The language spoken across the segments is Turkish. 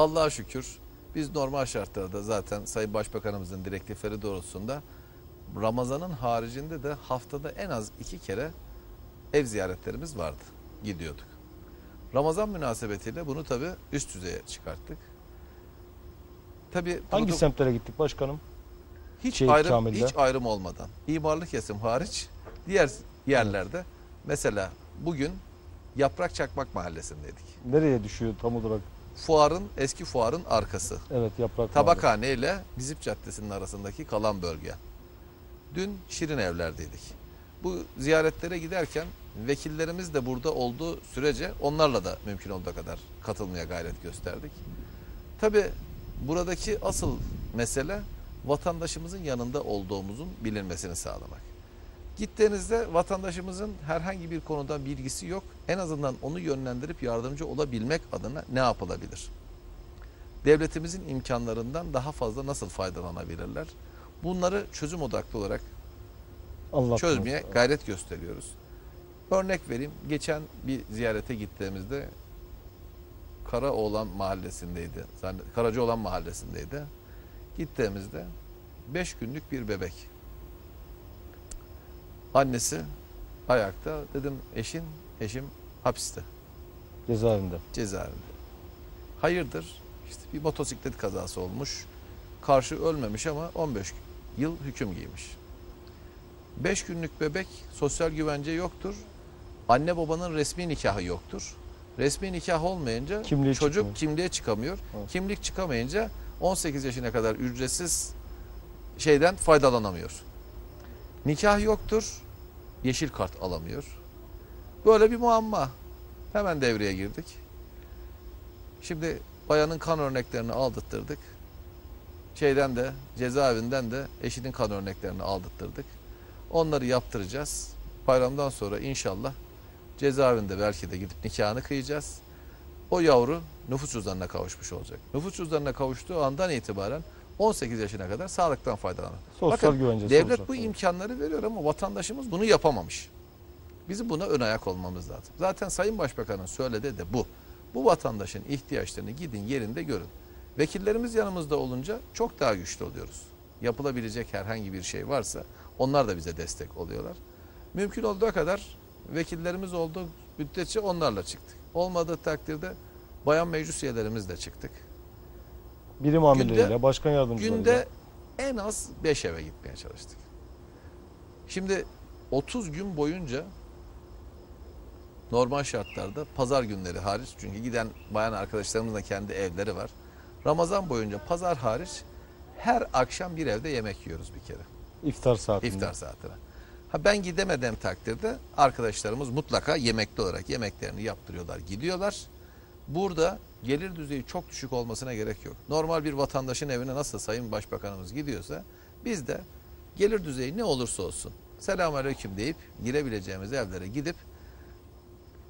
Allah'a şükür biz normal şartlarda zaten Sayın Başbakanımızın direktifleri doğrultusunda Ramazan'ın haricinde de haftada en az iki kere ev ziyaretlerimiz vardı. Gidiyorduk. Ramazan münasebetiyle bunu tabii üst düzeye çıkarttık. Tabii Hangi semtlere gittik başkanım? hiç Şehit ayrım Kamil'de? hiç ayrım olmadan imarlı kesim hariç diğer yerlerde mesela bugün Yaprak Çakmak mahallesindeydik. Nereye düşüyor tam olarak? Fuarın eski fuarın arkası. Evet yaprak. Tabakhane ile Dizip Caddesi'nin arasındaki kalan bölge. Dün Şirin Evler'deydik. Bu ziyaretlere giderken vekillerimiz de burada olduğu sürece onlarla da mümkün olduğu kadar katılmaya gayret gösterdik. Tabi buradaki asıl mesele vatandaşımızın yanında olduğumuzun bilinmesini sağlamak. Gittiğinizde vatandaşımızın herhangi bir konuda bilgisi yok. En azından onu yönlendirip yardımcı olabilmek adına ne yapılabilir? devletimizin imkanlarından daha fazla nasıl faydalanabilirler? Bunları çözüm odaklı olarak Anlattınız. çözmeye gayret gösteriyoruz. Örnek vereyim. Geçen bir ziyarete gittiğimizde Karaoğlan mahallesindeydi. Karacaoğlan mahallesindeydi. Gittiğimizde 5 günlük bir bebek. Annesi ayakta. Dedim eşin, eşim hapiste Cezaevinde. cezaevinde. Hayırdır? İşte bir motosiklet kazası olmuş. Karşı ölmemiş ama 15 yıl hüküm giymiş. 5 günlük bebek sosyal güvence yoktur. Anne babanın resmi nikahı yoktur. Resmi nikah olmayınca Kimliği çocuk çıkmıyor. kimliğe çıkamıyor. Evet. Kimlik çıkamayınca 18 yaşına kadar ücretsiz şeyden faydalanamıyor. Nikah yoktur. Yeşil kart alamıyor. Böyle bir muamma. Hemen devreye girdik. Şimdi bayanın kan örneklerini aldırttırdık. Şeyden de cezaevinden de eşinin kan örneklerini aldırttırdık. Onları yaptıracağız. Bayramdan sonra inşallah cezaevinde belki de gidip nikahını kıyacağız. O yavru nüfus cüzdanına kavuşmuş olacak. Nüfus cüzdanına kavuştuğu andan itibaren 18 yaşına kadar sağlıktan faydalanır. Sosyal Bakın, güvencesi Devlet olacak, bu evet. imkanları veriyor ama vatandaşımız bunu yapamamış. Bizim buna ön ayak olmamız lazım. Zaten Sayın Başbakan'ın söylediği de bu. Bu vatandaşın ihtiyaçlarını gidin yerinde görün. Vekillerimiz yanımızda olunca çok daha güçlü oluyoruz. Yapılabilecek herhangi bir şey varsa onlar da bize destek oluyorlar. Mümkün olduğu kadar vekillerimiz olduğu müddetçe onlarla çıktık. Olmadığı takdirde bayan meclis üyelerimizle çıktık. Birim amirleriyle, Günde- başkan yardımcılarıyla. Günde en az 5 eve gitmeye çalıştık. Şimdi 30 gün boyunca normal şartlarda pazar günleri hariç çünkü giden bayan arkadaşlarımızın da kendi evleri var. Ramazan boyunca pazar hariç her akşam bir evde yemek yiyoruz bir kere iftar saatinde. iftar saatine. Ha ben gidemediğim takdirde arkadaşlarımız mutlaka yemekli olarak yemeklerini yaptırıyorlar, gidiyorlar. Burada gelir düzeyi çok düşük olmasına gerek yok. Normal bir vatandaşın evine nasıl Sayın Başbakanımız gidiyorsa biz de gelir düzeyi ne olursa olsun selamünaleyküm deyip girebileceğimiz evlere gidip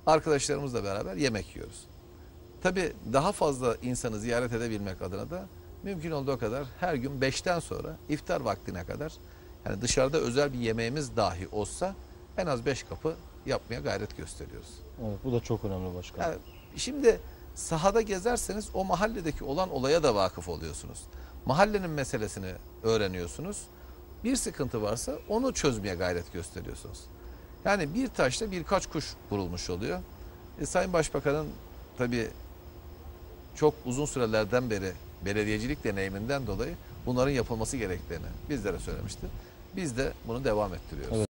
arkadaşlarımızla beraber yemek yiyoruz. Tabii daha fazla insanı ziyaret edebilmek adına da mümkün olduğu kadar her gün 5'ten sonra iftar vaktine kadar yani dışarıda özel bir yemeğimiz dahi olsa en az 5 kapı yapmaya gayret gösteriyoruz. Evet, bu da çok önemli başkanım. Yani şimdi sahada gezerseniz o mahalledeki olan olaya da vakıf oluyorsunuz. Mahallenin meselesini öğreniyorsunuz. Bir sıkıntı varsa onu çözmeye gayret gösteriyorsunuz. Yani bir taşla birkaç kuş vurulmuş oluyor. E, Sayın Başbakan'ın tabii çok uzun sürelerden beri belediyecilik deneyiminden dolayı bunların yapılması gerektiğini bizlere söylemişti. Biz de bunu devam ettiriyoruz. Evet.